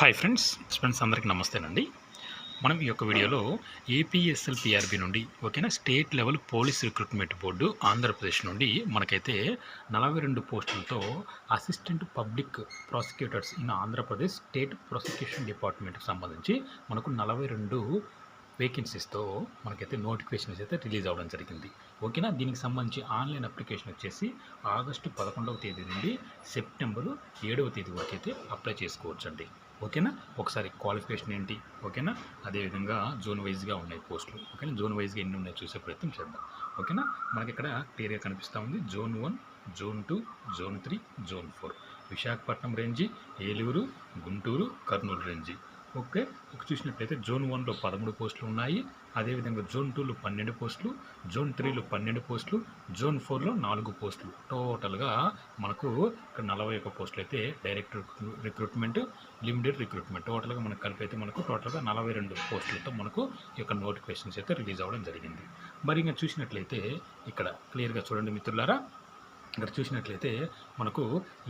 Hi friends friends అందరికీ నమస్తేనండి. మనం ఈ యొక్క వీడియోలో ఏపీఎస్ఎల్ పిఆర్బి నుండి ఓకేనా state level police recruitment board Andhra Pradesh నుండి మనకైతే నలభై రెండు పోస్టులతో assistant public prosecutors in Andhra Pradesh state prosecution డిపార్ట్మెంట్కి సంబంధించి మనకు నలభై రెండు వేకెన్సీస్తో మనకైతే నోటిఫికేషన్స్ అయితే రిలీజ్ అవ్వడం జరిగింది. ఓకేనా? దీనికి సంబంధించి ఆన్లైన్ అప్లికేషన్ వచ్చేసి ఆగస్టు పదకొండవ తేదీ నుండి సెప్టెంబరు ఏడవ తేదీ వరకు అయితే అప్లై చేసుకోవచ్చు అండి ఓకేనా? ఒకసారి క్వాలిఫికేషన్ ఏంటి? ఓకేనా? అదేవిధంగా జోన్ వైజ్గా ఉన్నాయి పోస్టులు ఓకేనా? జోన్ వైజ్గా ఎన్ని ఉన్నాయి చూసే ప్రయత్నం చేద్దాం. ఓకేనా? మనకి ఇక్కడ క్లియర్గా కనిపిస్తూ ఉంది. Zone one zone two zone three zone four Visakhapatnam range Eluru Guntur Kurnool range. Okay. ఇక చూసినట్లయితే జోన్ వన్లో పదమూడు పోస్టులు ఉన్నాయి. అదేవిధంగా జోన్ టూలో పన్నెండు పోస్టులు జోన్ త్రీలో పన్నెండు పోస్టులు జోన్ ఫోర్లో నాలుగు పోస్టులు. టోటల్గా మనకు ఇక్కడ నలభై ఒక్క పోస్టులు అయితే డైరెక్ట్ రిక్రూట్మెంట్ లిమిటెడ్ రిక్రూట్మెంట్. టోటల్గా మనకు కలిపి అయితే మనకు టోటల్గా నలభై రెండు పోస్టులతో మనకు ఈ యొక్క నోటిఫికేషన్స్ అయితే రిలీజ్ అవ్వడం జరిగింది. మరి ఇంకా చూసినట్లయితే ఇక్కడ క్లియర్గా చూడండి మిత్రులారా. ఇక్కడ చూసినట్లయితే మనకు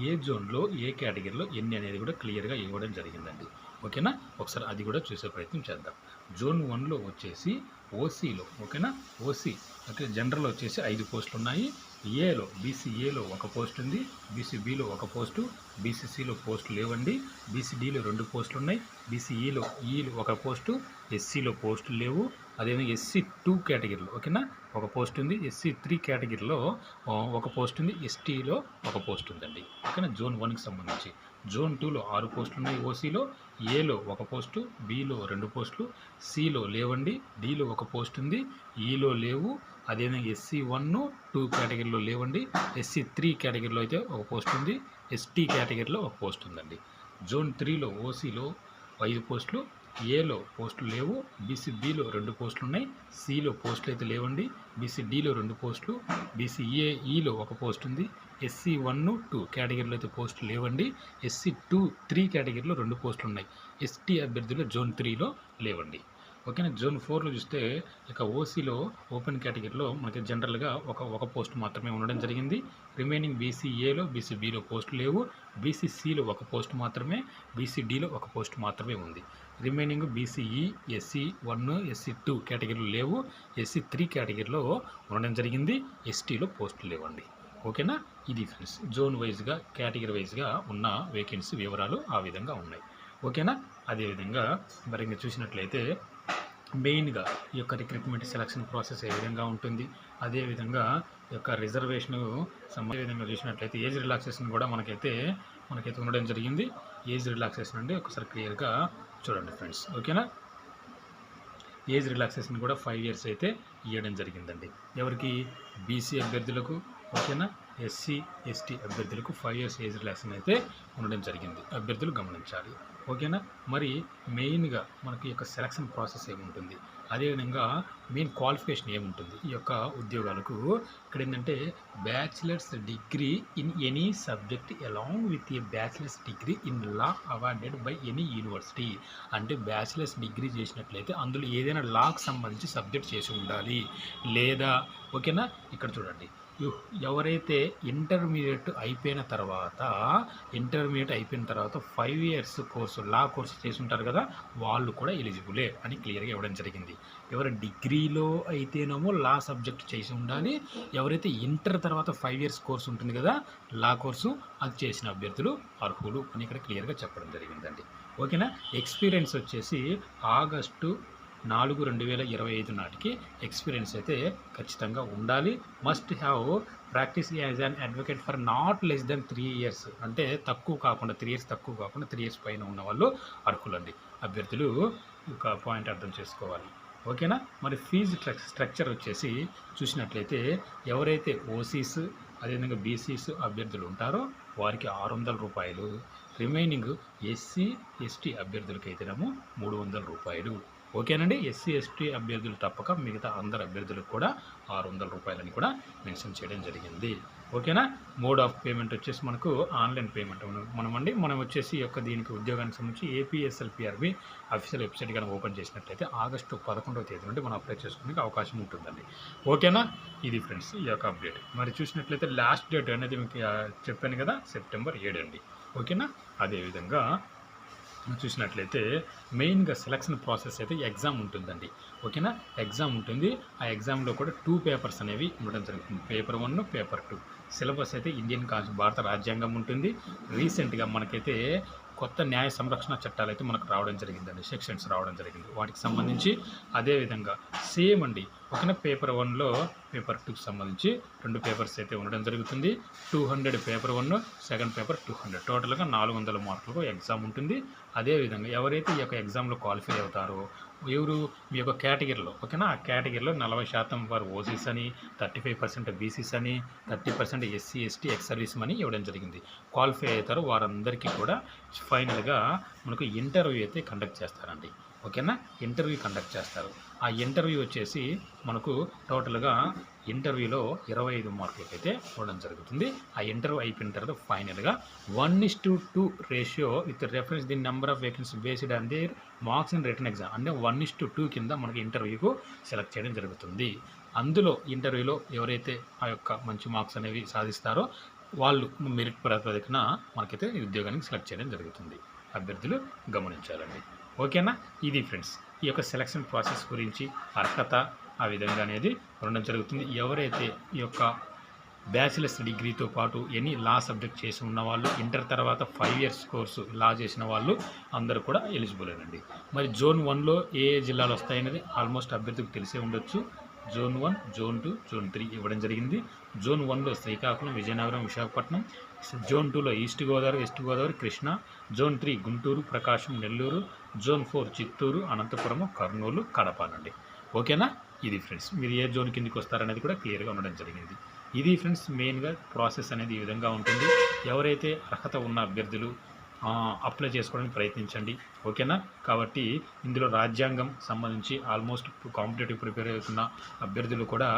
ఏ జోన్లో ఏ కేటగిరీలో ఎన్ని అనేది కూడా క్లియర్గా ఇవ్వడం జరిగిందండి. ఓకేనా? ఒకసారి అది కూడా చూసే ప్రయత్నం చేద్దాం. జోన్ వన్లో వచ్చేసి ఓసీలో ఓకేనా? ఓసీ ఓకే జనరల్ వచ్చేసి ఐదు పోస్టులు ఉన్నాయి ఏలో బీసీఏలో ఒక పోస్ట్ ఉంది. బీసీబీలో ఒక పోస్టు బీసీసీలో పోస్టు లేవండి. బీసీడీలో రెండు పోస్టులు ఉన్నాయి బీసీఈలో ఈలో e ఒక పోస్టు ఎస్సీలో పోస్టులు లేవు. అదేవిధంగా ఎస్సీ టూ కేటగిరీలో ఓకేనా? ఒక పోస్ట్ ఉంది. ఎస్సీ త్రీ కేటగిరీలో ఒక పోస్ట్ ఉంది. ఎస్టీలో ఒక పోస్ట్ ఉందండి. ఓకేనా? జోన్ వన్కి సంబంధించి. జోన్ టూలో ఆరు పోస్టులు ఉన్నాయి ఓసీలో ఏలో ఒక పోస్టు బీలో రెండు పోస్టులు సిలో లేవండి. డీలో ఒక పోస్ట్ ఉంది. E ఈలో లేవు. అదేవిధంగా ఎస్సీ వన్ టూ కేటగిరీలో లేవండి. ఎస్సీ త్రీ కేటగిరీలో అయితే ఒక పోస్ట్ ఉంది. ఎస్టీ కేటగిరీలో ఒక పోస్ట్ ఉందండి. జోన్ త్రీలో ఓసీలో ఐదు పోస్టులు ఏలో పోస్టులు లేవు. బీసీ బిలో రెండు పోస్టులు ఉన్నాయి. సిలో పోస్టులు అయితే లేవండి. బీసీ డిలో రెండు పోస్టులు బీసీఏఈలో e, e ఒక పోస్ట్ ఉంది. ఎస్సీ వన్ టూ కేటగిరీలో అయితే పోస్టులు లేవండి. ఎస్సీ టూ త్రీ కేటగిరీలో రెండు పోస్టులు ఉన్నాయి. ఎస్టీ అభ్యర్థులు జోన్ త్రీలో లేవండి. ఓకేనా? జోన్ ఫోర్లో చూస్తే ఇక ఓసీలో ఓపెన్ కేటగిరీలో మనకి జనరల్గా ఒక ఒక పోస్ట్ మాత్రమే ఉండడం జరిగింది. రిమైనింగ్ బీసీఏలో బీసీబీలో పోస్టు లేవు. బీసీసీలో ఒక పోస్ట్ మాత్రమే బీసీడీలో ఒక పోస్ట్ మాత్రమే ఉంది. Remaining BCE SC one SC two కేటగిరీలు లేవు. ఎస్సీ త్రీ కేటగిరీలో ఉండడం జరిగింది. ఎస్టీలో పోస్టులు లేవండి. ఓకేనా? ఇది ఫ్రెండ్స్ జోన్ వైజ్గా కేటగిరీ వైజ్గా ఉన్న వేకెన్సీ వివరాలు ఆ విధంగా ఉన్నాయి. ఓకేనా? అదేవిధంగా మరి ఇంకా చూసినట్లయితే మెయిన్గా ఈ యొక్క రిక్రూట్మెంట్ సెలక్షన్ ప్రాసెస్ ఏ విధంగా ఉంటుంది అదేవిధంగా ఈ యొక్క రిజర్వేషన్ సంబంధ విధంగా చూసినట్లయితే ఏజ్ రిలాక్సేషన్ కూడా మనకైతే మనకైతే ఉండడం జరిగింది. ఏజ్ రిలాక్సేషన్ అంటే ఒకసారి క్లియర్గా చూడండి ఫ్రెండ్స్ ఓకేనా? ఏజ్ రిలాక్సేషన్ కూడా ఫైవ్ ఇయర్స్ అయితే ఇవ్వడం జరిగిందండి. ఎవరికి? బీసీ అభ్యర్థులకు ఓకేనా? ఎస్సీ ఎస్టీ అభ్యర్థులకు ఫైవ్ ఇయర్స్ ఏజ్ రిలాక్సేషన్ అయితే ఉండడం జరిగింది. అభ్యర్థులు గమనించాలి. ఓకేనా? మరి మెయిన్గా మనకి ఈ యొక్క సెలక్షన్ ప్రాసెస్ ఏముంటుంది? అదేవిధంగా మెయిన్ క్వాలిఫికేషన్ ఏముంటుంది? ఈ యొక్క ఉద్యోగాలకు ఇక్కడ ఏంటంటే bachelor's degree in any subject along with a bachelor's degree in law awarded by any university. అంటే బ్యాచిలర్స్ డిగ్రీ చేసినట్లయితే అందులో ఏదైనా లాకు సంబంధించి సబ్జెక్ట్ చేసి ఉండాలి. లేదా ఓకేనా? ఇక్కడ చూడండి. ఎవరైతే ఇంటర్మీడియట్ అయిపోయిన తర్వాత ఇంటర్మీడియట్ అయిపోయిన తర్వాత five years course law course చేసి ఉంటారు కదా వాళ్ళు కూడా ఎలిజిబులే అని క్లియర్గా ఇవ్వడం జరిగింది. ఎవరు డిగ్రీలో అయితేనేమో లా సబ్జెక్ట్ చేసి ఉండాలి ఎవరైతే ఇంటర్ తర్వాత ఫైవ్ ఇయర్స్ కోర్సు ఉంటుంది కదా లా కోర్సు అది చేసిన అభ్యర్థులు అర్హులు అని ఇక్కడ క్లియర్గా చెప్పడం జరిగిందండి. ఓకేనా ఎక్స్పీరియన్స్ వచ్చేసి ఆగస్టు నాలుగు రెండు వేల ఇరవై ఐదు నాటికి ఎక్స్పీరియన్స్ అయితే ఖచ్చితంగా ఉండాలి. Must have practice as an advocate for not less than three years అంటే తక్కువ కాకుండా త్రీ ఇయర్స్ తక్కువ కాకుండా త్రీ ఇయర్స్ పైన ఉన్న వాళ్ళు అర్హులండి. అభ్యర్థులు ఒక పాయింట్ అర్థం చేసుకోవాలి. ఓకేనా? మరి ఫీజు స్ట్రక్చర్ వచ్చేసి చూసినట్లయితే ఎవరైతే ఓసీస్ అదేవిధంగా బీసీస్ అభ్యర్థులు ఉంటారో వారికి ఆరు వందల రూపాయలు. రిమైనింగ్ ఎస్సీ ఎస్టీ అభ్యర్థులకైతేనేమో మూడు వందల రూపాయలు. ఓకేనండి? ఎస్సీ ఎస్టీ అభ్యర్థులు తప్పక మిగతా అందరు అభ్యర్థులకు కూడా ఆరు వందల రూపాయలని కూడా మెన్షన్ చేయడం జరిగింది. ఓకేనా? మోడ్ ఆఫ్ పేమెంట్ వచ్చేసి మనకు ఆన్లైన్ పేమెంట్. మనం అండి మనం వచ్చేసి యొక్క దీనికి ఉద్యోగానికి సంబంధించి ఏపీఎస్ఎల్పిఆర్బి అఫీషియల్ వెబ్సైట్ కనుక ఓపెన్ చేసినట్లయితే ఆగస్టు పదకొండవ తేదీ నుండి మనం అప్లై చేసుకోవడానికి అవకాశం ఉంటుందండి. ఓకేనా? ఇది ఫ్రెండ్స్ ఈ యొక్క అప్డేట్. మరి చూసినట్లయితే లాస్ట్ డేట్ అనేది మీకు చెప్పాను కదా సెప్టెంబర్ ఏడు అండి ఓకేనా? అదేవిధంగా చూసినట్లయితే మెయిన్గా సెలక్షన్ ప్రాసెస్ అయితే ఎగ్జామ్ ఉంటుందండి. ఓకేనా? ఎగ్జామ్ ఉంటుంది. ఆ ఎగ్జామ్లో కూడా టూ పేపర్స్ అనేవి ఉండడం జరుగుతుంది. Paper one paper two syllabus అయితే ఇండియన్ కాన్స్ భారత రాజ్యాంగం ఉంటుంది. రీసెంట్గా మనకైతే కొత్త న్యాయ సంరక్షణ చట్టాలు అయితే మనకు రావడం జరిగిందండి. సెక్షన్స్ రావడం జరిగింది. వాటికి సంబంధించి అదేవిధంగా సేమ్ అండి. ఓకేనా పేపర్ వన్లో పేపర్ టూకి సంబంధించి రెండు పేపర్స్ అయితే ఉండడం జరుగుతుంది. Two hundred paper one second paper two hundred. టోటల్గా నాలుగు వందల మార్కులకు ఎగ్జామ్ ఉంటుంది. అదేవిధంగా ఎవరైతే ఈ యొక్క ఎగ్జామ్లో క్వాలిఫై అవుతారో ఎవరు మీ యొక్క కేటగిరీలో ఓకేనా? ఆ కేటగిరీలో నలభై శాతం వారు ఓసీస్ అని థర్టీ ఫైవ్ పర్సెంట్ బీసీస్ అని thirty percent SC ST ex service అని ఇవ్వడం జరిగింది. క్వాలిఫై అవుతారో వారందరికీ కూడా ఫైనల్గా మనకు ఇంటర్వ్యూ అయితే కండక్ట్ చేస్తారండి. ఓకేనా? ఇంటర్వ్యూ కండక్ట్ చేస్తారు. ఆ ఇంటర్వ్యూ వచ్చేసి మనకు టోటల్గా ఇంటర్వ్యూలో ఇరవై ఐదు మార్కులకి అయితే ఇవ్వడం జరుగుతుంది. ఆ ఇంటర్వ్యూ అయిపోయిన తర్వాత ఫైనల్గా one is to two ratio with reference the number of vacancy based on their marks and return exam అంటే వన్ ఇస్ టు టూ కింద మనకి ఇంటర్వ్యూకు సెలెక్ట్ చేయడం జరుగుతుంది. అందులో ఇంటర్వ్యూలో ఎవరైతే ఆ యొక్క మంచి మార్క్స్ అనేవి సాధిస్తారో వాళ్ళు మెరిట్ ప్రాతిపదికన మనకైతే ఉద్యోగానికి సెలెక్ట్ చేయడం జరుగుతుంది. అభ్యర్థులు గమనించాలండి. ఓకేనా? ఇది ఫ్రెండ్స్ ఈ యొక్క సెలక్షన్ ప్రాసెస్ గురించి అర్హత ఆ విధంగా అనేది ఉండడం జరుగుతుంది. ఎవరైతే ఈ యొక్క బ్యాచిలర్స్ డిగ్రీతో పాటు ఎనీ లా సబ్జెక్ట్ చేసి ఉన్నవాళ్ళు ఇంటర్ తర్వాత ఫైవ్ ఇయర్స్ కోర్సు లా చేసిన వాళ్ళు అందరూ కూడా ఎలిజిబుల్ అండి. మరి జోన్ వన్లో ఏ ఏ జిల్లాలు వస్తాయనేది ఆల్మోస్ట్ అభ్యర్థికి తెలిసే ఉండొచ్చు. Zone one zone two zone three ఇవ్వడం జరిగింది. జోన్ వన్లో శ్రీకాకుళం విజయనగరం విశాఖపట్నం జోన్ టూలో east Godavari west Godavari Krishna zone three Guntur Prakasam Nellore zone four Chittoor Anantapuramu Kurnool Kadapa ఓకేనా? ఇది ఫ్రెండ్స్ మీరు ఏ జోన్ కిందకి వస్తారనేది కూడా క్లియర్గా ఉండడం జరిగింది. ఇది ఫ్రెండ్స్ మెయిన్గా ప్రాసెస్ అనేది ఈ విధంగా ఉంటుంది. ఎవరైతే అర్హత ఉన్న అభ్యర్థులు అప్లై చేసుకోవడానికి ప్రయత్నించండి. ఓకేనా? కాబట్టి ఇందులో రాజ్యాంగం సంబంధించి ఆల్మోస్ట్ కాంపిటేటివ్ ప్రిపేర్ అవుతున్న అభ్యర్థులు కూడా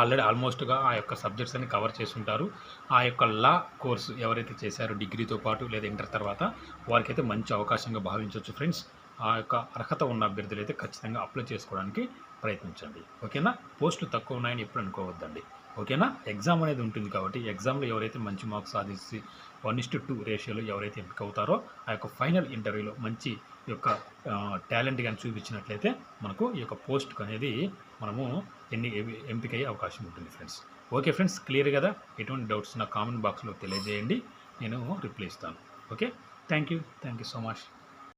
ఆల్రెడీ ఆల్మోస్ట్గా ఆ యొక్క సబ్జెక్ట్స్ అన్ని కవర్ చేసుంటారు ఆ యొక్క లా కోర్సు ఎవరైతే చేశారో డిగ్రీతో పాటు లేదా ఇంటర్ తర్వాత వారికైతే మంచి అవకాశంగా భావించవచ్చు ఫ్రెండ్స్ ఆ యొక్క అర్హత ఉన్న అభ్యర్థులు అయితే ఖచ్చితంగా అప్లై చేసుకోవడానికి ప్రయత్నించండి. ఓకేనా? పోస్టులు తక్కువ ఉన్నాయని ఎప్పుడు అనుకోవద్దండి. ఓకేనా? ఎగ్జామ్ అనేది ఉంటుంది కాబట్టి ఎగ్జామ్లో ఎవరైతే మంచి మార్క్స్ సాధించి వన్ ఇస్ టూ రేషియోలో ఎవరైతే ఎంపిక అవుతారో ఆ యొక్క ఫైనల్ ఇంటర్వ్యూలో మంచి యొక్క టాలెంట్ కానీ చూపించినట్లయితే మనకు ఈ యొక్క పోస్ట్ అనేది మనము ఎన్ని ఎంపిక అయ్యే అవకాశం ఉంటుంది ఫ్రెండ్స్. ఓకే ఫ్రెండ్స్ క్లియర్ కదా? ఎటువంటి డౌట్స్ నా కామెంట్ బాక్స్లో తెలియజేయండి. నేను రిప్లై ఇస్తాను. Okay? Thank you thank you so much.